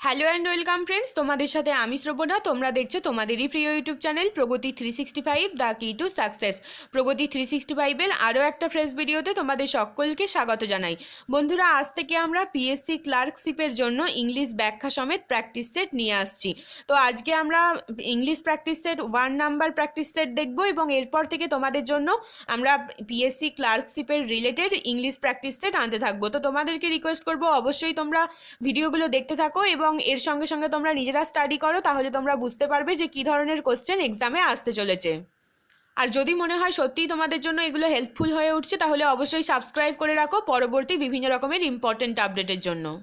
Hello and welcome friends তোমাদের সাথে আমি শ্রবণা। তোমরা দেখছ তোমাদেরই প্রিয় YouTube channel Pragati three sixty five the key to success Pragati three sixty ফাইভের আরও একটা ফ্রেশ ভিডিওতে তোমাদের সকলকে স্বাগত জানাই। বন্ধুরা, আজ থেকে আমরা পিএসসি ক্লার্কশিপের জন্য ইংলিশ ব্যাখ্যা সমেত প্র্যাকটিস সেট নিয়ে আসছি। তো আজকে আমরা English practice set one number practice set দেখব এবং এরপর থেকে তোমাদের জন্য আমরা পিএসসি ক্লার্কশিপের রিলেটেড ইংলিশ প্র্যাকটিস সেট আনতে থাকব। তো তোমাদেরকে রিকোয়েস্ট করব, অবশ্যই তোমরা ভিডিওগুলো দেখতে থাকো এবং এর সঙ্গে সঙ্গে তোমরা নিজেরা স্টাডি করো, তাহলে তোমরা বুঝতে পারবে যে কী ধরনের কোশ্চেন এক্সামে আসতে চলেছে। আর যদি মনে হয় সত্যিই তোমাদের জন্য এগুলো হেল্পফুল হয়ে উঠছে, তাহলে অবশ্যই সাবস্ক্রাইব করে রাখো। পরবর্তী বিভিন্ন রকমের ইম্পর্টেন্ট আপডেটের জন্য।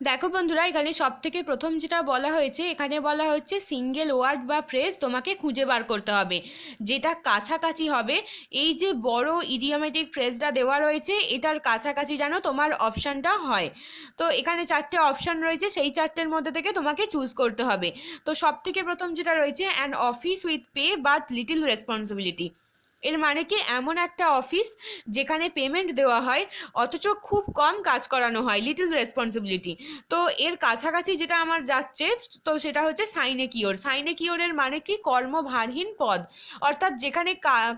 দেখো বন্ধুরা, এখানে সব থেকে প্রথম যেটা বলা হয়েছে, এখানে বলা হচ্ছে সিঙ্গেল ওয়ার্ড বা ফ্রেজ তোমাকে খুঁজে বার করতে হবে। যেটা কাছাকাছি হবে, এই যে বড় ইডিওমেটিক ফ্রেজটা দেওয়া রয়েছে, এটার কাছাকাছি যেন তোমার অপশানটা হয়। তো এখানে চারটে অপশান রয়েছে, সেই চারটের মধ্যে থেকে তোমাকে চুজ করতে হবে। তো সব থেকে প্রথম যেটা রয়েছে an office with pay but little responsibility এর মানে কি? এমন একটা অফিস যেখানে পেমেন্ট দেওয়া হয়, অথচ খুব কম কাজ করানো হয় লিটল রেসপন্সিবিলিটি তো এর কাছাকাছি যেটা আমার যাচ্ছে, তো সেটা হচ্ছে সাইনে কিওর। সাইনে কিওরের মানে কি? কর্মভারহীন পদ। অর্থাৎ যেখানে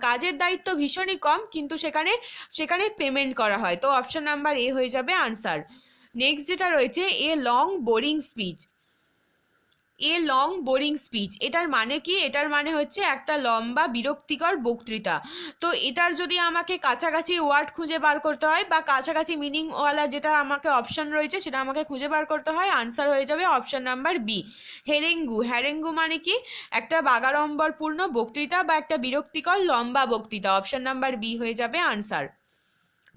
কাজের দায়িত্ব ভীষণই কম, কিন্তু সেখানে সেখানে পেমেন্ট করা হয়। তো অপশন নাম্বার এ হয়ে যাবে আনসার নেক্সট যেটা রয়েছে a long boring speech a long boring speech এটার মানে কি? এটার মানে হচ্ছে একটা লম্বা, বিরক্তিকর বক্তৃতা। তো এটার যদি আমাকে কাছাকাছি ওয়ার্ড খুঁজে বার করতে হয় বা কাছাকাছি মিনিংওয়ালা যেটা আমাকে অপশান রয়েছে সেটা আমাকে খুঁজে বার করতে হয় আনসার হয়ে যাবে option number B harangue. Harangue মানে কি? একটা বাগাড়ম্বরপূর্ণ বক্তৃতা বা একটা বিরক্তিকর লম্বা বক্তৃতা। অপশান নাম্বার বি হয়ে যাবে আনসার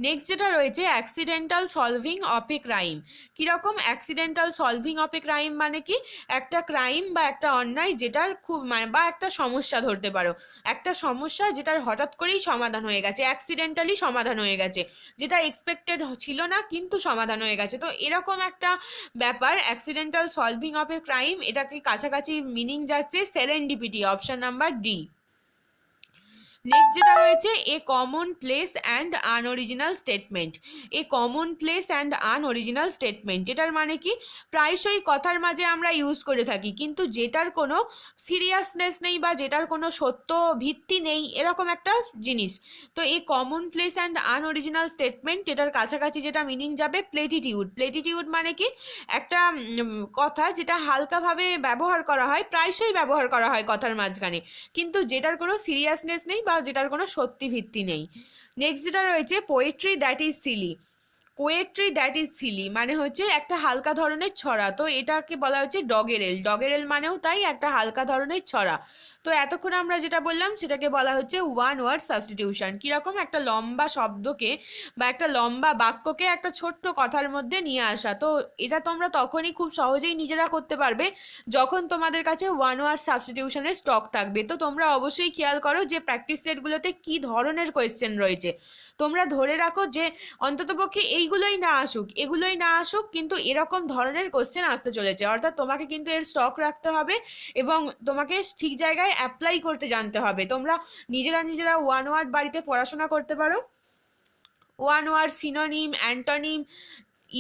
নেক্সট যেটা রয়েছে accidental solving of a crime কীরকম accidental solving of a crime মানে কি? একটা ক্রাইম বা একটা অন্যায় যেটার খুব মানে বা একটা সমস্যা ধরতে পারো। একটা সমস্যা যেটার হঠাৎ করেই সমাধান হয়ে গেছে অ্যাক্সিডেন্টালি সমাধান হয়ে গেছে। যেটা এক্সপেক্টেড ছিল না, কিন্তু সমাধান হয়ে গেছে। তো এরকম একটা ব্যাপার accidental solving of a crime এটাকে কাছাকাছি মিনিং যাচ্ছে serendipity option number D next যেটা রয়েছে a common place and unoriginal statement a common place and unoriginal statement এটার মানে কি? প্রায়শই কথার মাঝে আমরা ইউজ করে থাকি, কিন্তু যেটার কোনো সিরিয়াসনেস নেই বা যেটার কোনো সত্য ভিত্তি নেই, এরকম একটা জিনিস। তো এই common place and unoriginal statement এটার কাছাকাছি যেটা মিনিং যাবে প্লেটিটিউড প্লেটিটিউড মানে কি? একটা কথা যেটা হালকাভাবে ব্যবহার করা হয়, প্রায়শই ব্যবহার করা হয় কথার মাঝখানে। কিন্তু যেটার কোনো সিরিয়াসনেস নেই বা যেটার কোনো সত্যি ভিত্তি নেই। নেক্সট যেটা রয়েছে poetry that is silly poetry that is silly মানে হচ্ছে একটা হালকা ধরনের ছড়া। তো এটাকে বলা হচ্ছে ডগেরেল ডগেরেল মানেও তাই একটা হালকা ধরনের ছড়া। তো এতক্ষণ আমরা যেটা বললাম, সেটাকে বলা হচ্ছে ওয়ান ওয়ার্ড সাবস্টিটিউশন কীরকম একটা লম্বা শব্দকে বা একটা লম্বা বাক্যকে একটা ছোট্ট কথার মধ্যে নিয়ে আসা। তো এটা তোমরা তখনই খুব সহজেই নিজেরা করতে পারবে, যখন তোমাদের কাছে ওয়ান ওয়ার্ড সাবস্টিটিউশনের স্টক থাকবে। তো তোমরা অবশ্যই খেয়াল করো যে প্র্যাকটিস সেটগুলোতে কী ধরনের কোয়েশ্চেন রয়েছে। তোমরা ধরে রাখো যে অন্ততপক্ষে এইগুলোই না আসুক, এগুলোই না আসুক, কিন্তু এরকম ধরনের কোয়েশ্চেন আসতে চলেছে। অর্থাৎ তোমাকে কিন্তু এর স্টক রাখতে হবে এবং তোমাকে ঠিক জায়গায় অ্যাপ্লাই করতে জানতে হবে। তোমরা নিজেরা নিজেরা ওয়ান ওয়ার্ড বাড়িতে পড়াশোনা করতে পারো। One word synonym antonym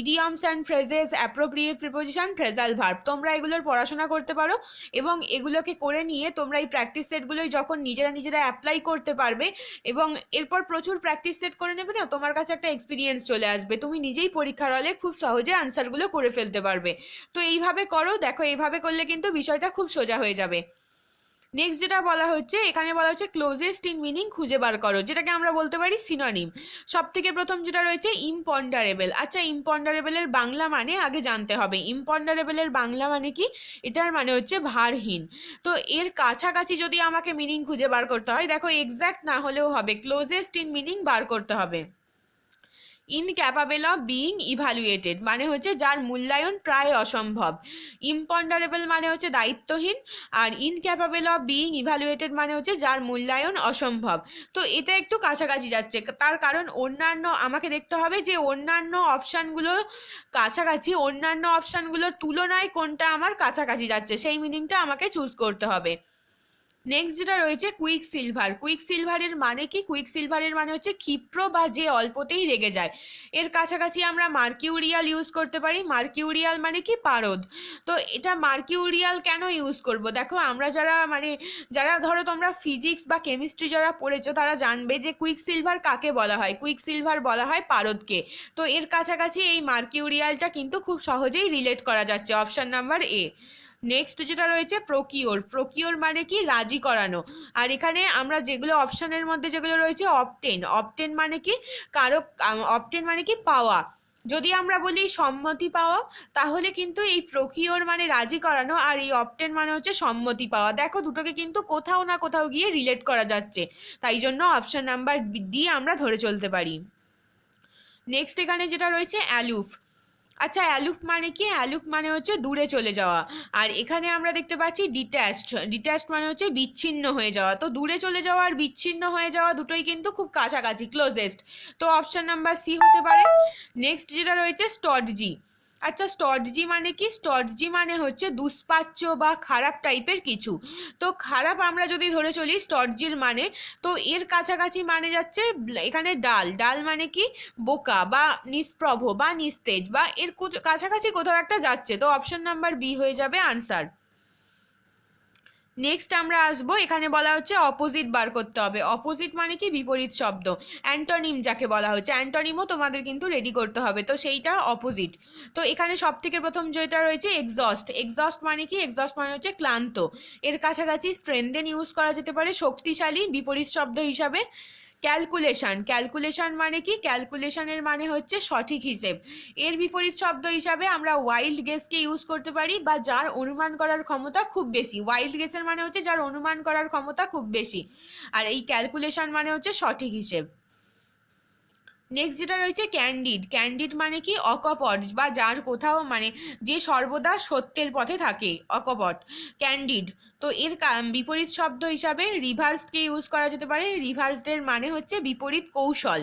idioms and phrases appropriate preposition phrasal verb তোমরা এগুলোর পড়াশোনা করতে পারো এবং এগুলোকে করে নিয়ে তোমরা এই প্র্যাকটিস সেটগুলোই যখন নিজেরা নিজেরা অ্যাপ্লাই করতে পারবে এবং এরপর প্রচুর প্র্যাকটিস সেট করে নেবে না, তোমার কাছে একটা এক্সপিরিয়েন্স চলে আসবে। তুমি নিজেই পরীক্ষার হলে খুব সহজে আনসারগুলো করে ফেলতে পারবে। তো এইভাবে করো, দেখো এইভাবে করলে কিন্তু বিষয়টা খুব সোজা হয়ে যাবে। নেক্সট যেটা বলা হচ্ছে, এখানে বলা হচ্ছে ক্লোজেস্ট ইন মিনিং খুঁজে বার করো, যেটাকে আমরা বলতে পারি সিনোনিম সব থেকে প্রথম যেটা রয়েছে ইম্পন্ডারেবল আচ্ছা ইম্পন্ডারেবলের বাংলা মানে আগে জানতে হবে। ইম্পন্ডারেবলের বাংলা মানে কি? এটার মানে হচ্ছে ভারহীন। তো এর কাছাকাছি যদি আমাকে মিনিং খুঁজে বার করতে হয়, দেখো এক্স্যাক্ট না হলেও হবে। ক্লোজেস্ট ইন মিনিং বার করতে হবে। ইনক্যাপাবেল অফ বিইং ইভ্যালুয়েটেড মানে হচ্ছে যার মূল্যায়ন প্রায় অসম্ভব। ইম্পন্ডারেবল মানে হচ্ছে দায়িত্বহীন আর ইনক্যাপাবেল অফ বিইং ইভ্যালুয়েটেড মানে হচ্ছে যার মূল্যায়ন অসম্ভব। তো এটা একটু কাছাকাছি যাচ্ছে। তার কারণ অন্যান্য, আমাকে দেখতে হবে যে অন্যান্য অপশানগুলো কাছাকাছি, অন্যান্য অপশানগুলোর তুলনায় কোনটা আমার কাছাকাছি যাচ্ছে, সেই মিনিংটা আমাকে চুজ করতে হবে। নেক্সট যেটা রয়েছে কুইক সিলভার কুইক সিলভারের মানে কি? কুইক সিলভারের মানে হচ্ছে ক্ষিপ্র বা যে অল্পতেই রেগে যায়। এর কাছাকাছি আমরা মার্কিউরিয়াল ইউজ করতে পারি। মার্কিউরিয়াল মানে কি? পারদ। তো এটা মার্কিউরিয়াল কেন ইউজ করব? দেখো, আমরা যারা মানে যারা ধরো তোমরা ফিজিক্স বা কেমিস্ট্রি যারা পড়েছো, তারা জানবে যে কুইক সিলভার কাকে বলা হয়? কুইক সিলভার বলা হয় পারদকে। তো এর কাছাকাছি এই মার্কিউরিয়ালটা কিন্তু খুব সহজেই রিলেট করা যাচ্ছে অপশান নাম্বার এ নেক্সট যেটা রয়েছে প্রকিওর প্রকিওর মানে কি? রাজি করানো। আর এখানে আমরা যেগুলো অপশানের মধ্যে যেগুলো রয়েছে অপটেন অপটেন মানে কি? কারও অপটেন মানে কি? পাওয়া। যদি আমরা বলি সম্মতি পাওয়া, তাহলে কিন্তু এই প্রকিওর মানে রাজি করানো আর এই অপটেন মানে হচ্ছে সম্মতি পাওয়া। দেখো দুটোকে কিন্তু কোথাও না কোথাও গিয়ে রিলেট করা যাচ্ছে। তাই জন্য অপশান নাম্বার ডি আমরা ধরে চলতে পারি। নেক্সট এখানে যেটা রয়েছে অ্যালুফ আচ্ছা অ্যালুপ মানে কি? অ্যালুপ মানে হচ্ছে দূরে চলে যাওয়া। আর এখানে আমরা দেখতে পাচ্ছি ডিট্যাচড ডিট্যাচড মানে হচ্ছে বিচ্ছিন্ন হয়ে যাওয়া। তো দূরে চলে যাওয়া আর বিচ্ছিন্ন হয়ে যাওয়া দুটোই কিন্তু খুব কাছাকাছি ক্লোজেস্ট তো অপশন নাম্বার সি হতে পারে। নেক্সট যেটা রয়েছে স্টডজি আচ্ছা স্টডজি মানে কি? স্টডজি মানে হচ্ছে দুষ্পাচ্য বা খারাপ টাইপের কিছু। তো খারাপ আমরা যদি ধরে চলি স্টডজির মানে তো এর কাছাকাছি মানে যাচ্ছে এখানে ডাল। ডাল মানে কি? বোকা বা নিষ্প্রভ বা নিস্তেজ বা এর কাছাকাছি কোথাও একটা যাচ্ছে। তো অপশন নাম্বার বি হয়ে যাবে আনসার নেক্সট আমরা আসব, এখানে বলা হচ্ছে অপোজিট বার করতে হবে। অপোজিট মানে কি? বিপরীত শব্দ। অ্যান্টনিম যাকে বলা হচ্ছে। অ্যান্টনিমও তোমাদের কিন্তু রেডি করতে হবে। তো সেইটা অপোজিট তো এখানে সব থেকে প্রথম যেটা রয়েছে এক্সস্ট এক্সস্ট মানে কি? এক্সস্ট মানে হচ্ছে ক্লান্ত। এর কাছাকাছি স্ট্রেনদেন ইউজ করা যেতে পারে শক্তিশালী বিপরীত শব্দ হিসাবে। ক্যালকুলেশন ক্যালকুলেশন মানে কি? ক্যালকুলেশনের মানে হচ্ছে সঠিক হিসেব। এর বিপরীত শব্দ হিসাবে আমরা ওয়াইল্ড গেসকে ইউজ করতে পারি বা যার অনুমান করার ক্ষমতা খুব বেশি। ওয়াইল্ড গেসের মানে হচ্ছে যার অনুমান করার ক্ষমতা খুব বেশি। আর এই ক্যালকুলেশন মানে হচ্ছে সঠিক হিসেব। নেক্সট যেটা রয়েছে ক্যান্ডিড ক্যান্ডিড মানে কি? অকপট বা যার কোথাও মানে যে সর্বদা সত্যের পথে থাকে, অকপট। ক্যান্ডিড তো এর বিপরীত শব্দ হিসাবে রিভার্সকে ইউজ করা যেতে পারে। রিভার্সডের মানে হচ্ছে বিপরীত কৌশল।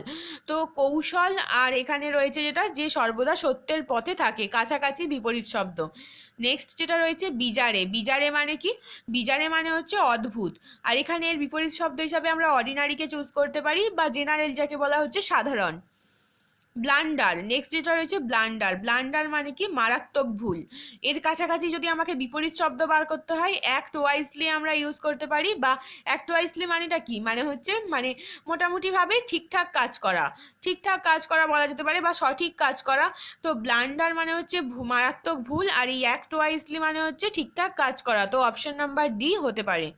তো কৌশল আর এখানে রয়েছে যেটা, যে সর্বদা সত্যের পথে থাকে, কাছাকাছি বিপরীত শব্দ। নেক্সট যেটা রয়েছে বিজারে বিজারে মানে কি? বিজারে মানে হচ্ছে অদ্ভুত। আর এখানে এর বিপরীত শব্দ হিসাবে আমরা অর্ডিনারিকে চুজ করতে পারি বা জেনারেল যাকে বলা হচ্ছে সাধারণ। ব্লান্ডার নেক্সট যেটা রয়েছে ব্লান্ডার। ব্লান্ডার মানে কি? মারাত্মক ভুল। এর কাছাকাছি যদি আমাকে বিপরীত শব্দ বার করতে হয় অ্যাক্ট ওয়াইজলি আমরা ইউজ করতে পারি বা অ্যাক্ট ওয়াইজলি মানেটা কি? মানে হচ্ছে মানে মোটামুটিভাবে ঠিকঠাক কাজ করা। ঠিকঠাক কাজ করা বলা যেতে পারে বা সঠিক কাজ করা। তো ব্লান্ডার মানে হচ্ছে মারাত্মক ভুল আর এই অ্যাক্ট ওয়াইজলি মানে হচ্ছে ঠিকঠাক কাজ করা। তো অপশন নাম্বার ডি হতে পারে।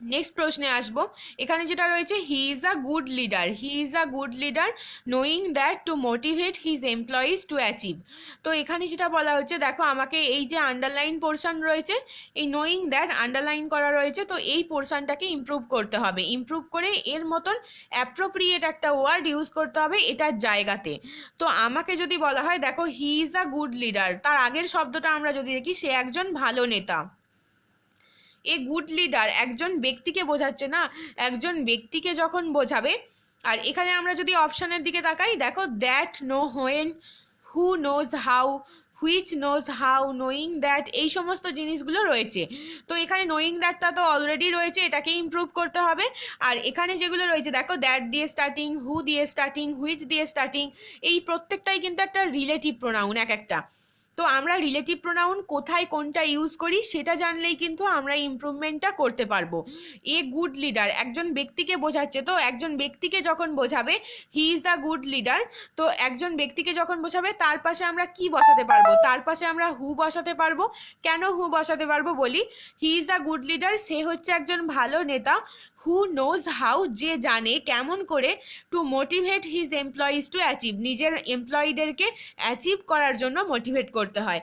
নেক্সট প্রশ্নে আসব। এখানে যেটা রয়েছে he is a good leader he is a good leader knowing that to motivate his employees to achieve তো এখানে যেটা বলা হচ্ছে, দেখো আমাকে এই যে আন্ডারলাইন পোর্শন রয়েছে, এই নোয়িং দ্যাট আন্ডারলাইন করা রয়েছে, তো এই পোর্শনটাকে ইমপ্রুভ করতে হবে। ইমপ্রুভ করে এর মতন অ্যাপ্রোপ্রিয়েট একটা ওয়ার্ড ইউজ করতে হবে এটার জায়গাতে। তো আমাকে যদি বলা হয়, দেখো he is a good leader তার আগের শব্দটা আমরা যদি দেখি, সে একজন ভালো নেতা। এ গুড লিডার একজন ব্যক্তিকে বোঝাচ্ছে না, একজন ব্যক্তিকে যখন বোঝাবে, আর এখানে আমরা যদি অপশানের দিকে তাকাই, দেখো that know when who knows how which knows how knowing that এই সমস্ত জিনিসগুলো রয়েছে। তো এখানে নোয়িং দ্যাটটা তো অলরেডি রয়েছে এটাকে ইমপ্রুভ করতে হবে। আর এখানে যেগুলো রয়েছে, দেখো দ্যাট দিয়ে স্টার্টিং হু দিয়ে স্টার্টিং হুইচ দিয়ে স্টার্টিং এই প্রত্যেকটাই কিন্তু একটা রিলেটিভ প্রোনাউন এক একটা। তো আমরা রিলেটিভ প্রোনাউন কোথায়, কোনটা ইউজ করি সেটা জানলেই কিন্তু আমরা ইমপ্রুভমেন্টটা করতে পারব। এ গুড লিডার একজন ব্যক্তিকে বোঝাচ্ছে, তো একজন ব্যক্তিকে যখন বোঝাবে he is a good leader তো একজন ব্যক্তিকে যখন বোঝাবে, তার পাশে আমরা কি বসাতে পারব? তার পাশে আমরা হু বসাতে পারব? কেন হু বসাতে পারব বলি? He is a good leader সে হচ্ছে একজন ভালো নেতা হু নোজ হাউ যে জানে কেমন করে to motivate his employees to achieve নিজের এমপ্লয়ীদেরকে অ্যাচিভ করার জন্য মোটিভেট করতে হয়।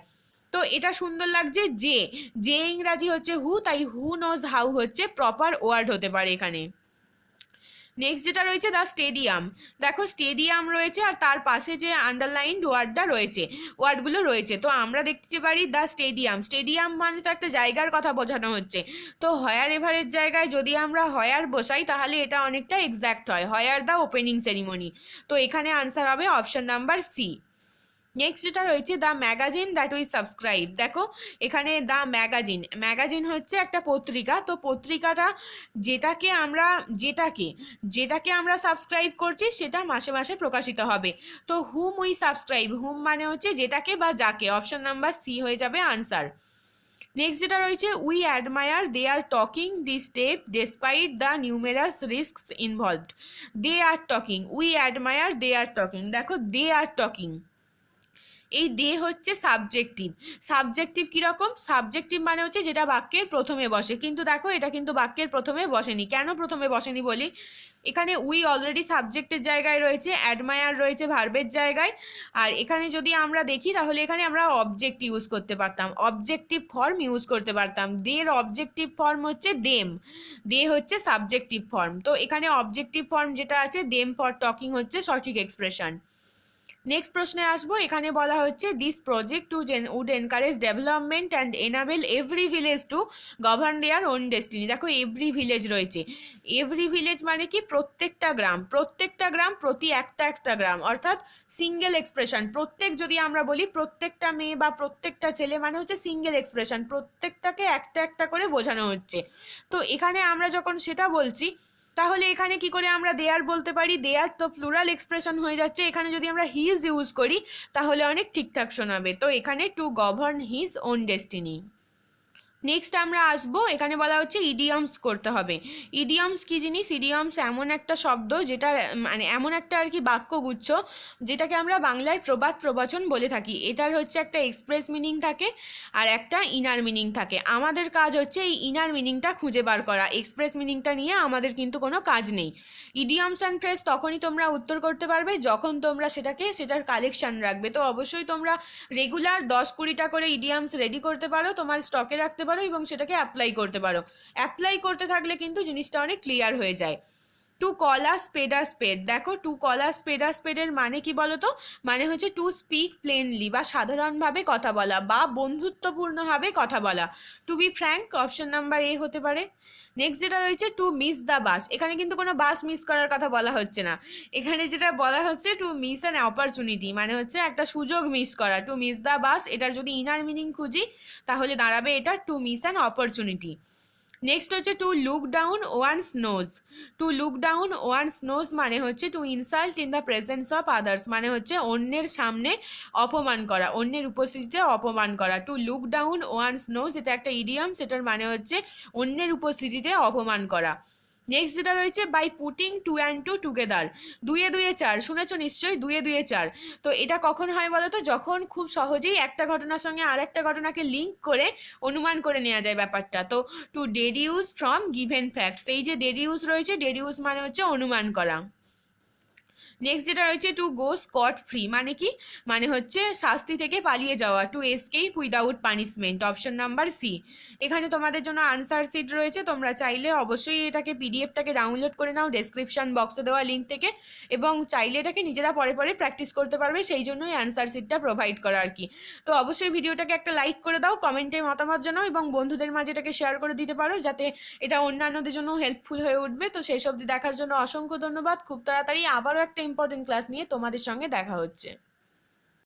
তো এটা সুন্দর লাগছে যে যে ইংরাজি হচ্ছে হু তাই হু নোজ হাউ হচ্ছে প্রপার ওয়ার্ড হতে পারে এখানে। নেক্সট যেটা রয়েছে দ্য স্টেডিয়াম দেখো স্টেডিয়াম রয়েছে আর তার পাশে যে আন্ডারলাইন ওয়ার্ডটা রয়েছে ওয়ার্ডগুলো রয়েছে। তো আমরা দেখতে পারি দ্য স্টেডিয়াম স্টেডিয়াম মানে তো একটা জায়গার কথা বোঝানো হচ্ছে। তো হয়ার এভারের জায়গায় যদি আমরা হয়ার বসাই, তাহলে এটা অনেকটা এক্স্যাক্ট হয়। হয়ার দ্য ওপেনিং সেরিমনি তো এখানে আনসার হবে অপশন নাম্বার সি নেক্সট যেটা রয়েছে the magazine that we subscribe দেখো, এখানে দ্য ম্যাগাজিন ম্যাগাজিন হচ্ছে একটা পত্রিকা। তো পত্রিকাটা যেটাকে আমরা, যেটাকে যেটাকে আমরা সাবস্ক্রাইব করছি, সেটা মাসে মাসে প্রকাশিত হবে। তো হুম উই সাবস্ক্রাইব হুম মানে হচ্ছে যেটাকে বা যাকে। অপশন নাম্বার সি হয়ে যাবে আনসার নেক্সট যেটা রয়েছে we admire they are talking the step despite the numerous risks involved they are talking we admire they are talking দেখো দে আর টকিং এই দে হচ্ছে সাবজেক্টিভ সাবজেক্টিভ কীরকম? সাবজেক্টিভ মানে হচ্ছে যেটা বাক্যের প্রথমে বসে। কিন্তু দেখো, এটা কিন্তু বাক্যের প্রথমে বসেনি। কেন প্রথমে বসেনি বলি? এখানে উই অলরেডি সাবজেক্টের জায়গায় রয়েছে অ্যাডমায়ার রয়েছে ভার্বের জায়গায়। আর এখানে যদি আমরা দেখি, তাহলে এখানে আমরা অবজেক্ট ইউজ করতে পারতাম। অবজেক্টিভ ফর্ম ইউজ করতে পারতাম। দের অবজেক্টিভ ফর্ম হচ্ছে দেম দে হচ্ছে সাবজেক্টিভ ফর্ম তো এখানে অবজেক্টিভ ফর্ম যেটা আছে দেম ফর টকিং হচ্ছে সঠিক এক্সপ্রেশন নেক্সট প্রশ্নে আসব, এখানে বলা হচ্ছে this project to gen would encourage development and enable every village to govern their own destiny দেখো এভরি ভিলেজ রয়েছে। এভরি ভিলেজ মানে কি? প্রত্যেকটা গ্রাম। প্রত্যেকটা গ্রাম প্রতি একটা একটা গ্রাম। অর্থাৎ সিঙ্গেল এক্সপ্রেশন প্রত্যেক যদি আমরা বলি, প্রত্যেকটা মেয়ে বা প্রত্যেকটা ছেলে মানে হচ্ছে সিঙ্গেল এক্সপ্রেশন প্রত্যেকটাকে একটা একটা করে বোঝানো হচ্ছে। তো এখানে আমরা যখন সেটা বলছি তাহলে এখানে কি করে আমরা দেয়ার বলতে পারি? দেয়ার তো প্লুরাল এক্সপ্রেশন হয়ে যাচ্ছে। এখানে যদি আমরা হিজ ইউজ করি, তাহলে অনেক ঠিকঠাক শোনাবে। তো এখানে to govern his own destiny next আমরা আসব, এখানে বলা হচ্ছে ইডিয়মস করতে হবে। ইডিয়মস কি জিনিস? ইডিয়মস এমন একটা শব্দ যেটা মানে এমন একটা আর কি বাক্যগুচ্ছ যেটাকে আমরা বাংলায় প্রবাদ প্রবচন বলে থাকি। এটার হচ্ছে একটা এক্সপ্রেস মিনিং থাকে আর একটা ইনার মিনিং থাকে। আমাদের কাজ হচ্ছে এই ইনার মিনিংটা খুঁজে বার করা। এক্সপ্রেস মিনিংটা নিয়ে আমাদের কিন্তু কোনো কাজ নেই। ইডিয়মস অ্যান্ড ফ্রেস তখনই তোমরা উত্তর করতে পারবে যখন তোমরা সেটাকে, সেটার কালেকশন রাখবে। তো অবশ্যই তোমরা রেগুলার দশ কুড়িটা করে ইডিয়ামস রেডি করতে পারো, তোমার স্টকে রাখতে পারো। এবং সেটাকে অ্যাপ্লাই করতে পারো। অ্যাপ্লাই করতে থাকলে কিন্তু জিনিসটা অনেক ক্লিয়ার হয়ে যায়। টু কলা স্পেডা স্পেড। দেখো, টু কলা স্পেডা স্পেডের মানে কি বলো তো মানে হচ্ছে টু স্পিক প্লেনলি বা সাধারণভাবে কথা বলা বা বন্ধুত্বপূর্ণভাবে কথা বলা। To be frank, option number A হতে পারে। নেক্সট যেটা রয়েছে, টু মিস দ্য বাস। এখানে কিন্তু কোনো বাস মিস করার কথা বলা হচ্ছে না। এখানে যেটা বলা হচ্ছে, টু মিস অ্যান অপরচুনিটি মানে হচ্ছে একটা সুযোগ মিস করা। টু মিস দ্য বাস, এটার যদি ইনার মিনিং খুঁজি, তাহলে দাঁড়াবে এটা to miss an opportunity. Next হচ্ছে to look down one's nose to look down one's nose মানে হচ্ছে to insult in the presence of others মানে হচ্ছে অন্যের সামনে অপমান করা, অন্যের উপস্থিতিতে অপমান করা। To look down one's nose এটা একটা ইডিয়াম সেটার মানে হচ্ছে অন্যের উপস্থিতিতে অপমান করা। নেক্সট যেটা রয়েছে by putting two and two together দুয়ে দুয়ে চার, শুনেছো নিশ্চয়ই? দুয়ে দুয়ে চার। তো এটা কখন হয় বলো তো? যখন খুব সহজেই একটা ঘটনার সঙ্গে আর একটা ঘটনাকে লিঙ্ক করে অনুমান করে নেওয়া যায় ব্যাপারটা। তো to deduce from given facts এই যে ডেডিউস রয়েছে ডেডিউস মানে হচ্ছে অনুমান করা। নেক্সট যেটা রয়েছে টু গো স্কট ফ্রি মানে কি? মানে হচ্ছে শাস্তি থেকে পালিয়ে যাওয়া to escape without punishment option number C এখানে তোমাদের জন্য আনসার সিট রয়েছে, তোমরা চাইলে অবশ্যই এটাকে পিডিএফটাকে ডাউনলোড করে নাও ডেসক্রিপশন বক্সে দেওয়া লিঙ্ক থেকে, এবং চাইলে এটাকে নিজেরা পরে পরে প্র্যাকটিস করতে পারবে, সেই জন্যই অ্যান্সার সিটটা প্রোভাইড করা আর কি। তো অবশ্যই ভিডিওটাকে একটা লাইক করে দাও কমেন্টে মতামত জানাও, এবং বন্ধুদের মাঝে এটাকে শেয়ার করে দিতে পারো, যাতে এটা অন্যান্যদের জন্য হেল্পফুল হয়ে উঠবে। তো সেই সব দেখার জন্য অসংখ্য ধন্যবাদ, খুব তাড়াতাড়ি আবারও একটা ইম্পর্টেন্ট ক্লাস নিয়ে তোমাদের সঙ্গে দেখা হচ্ছে।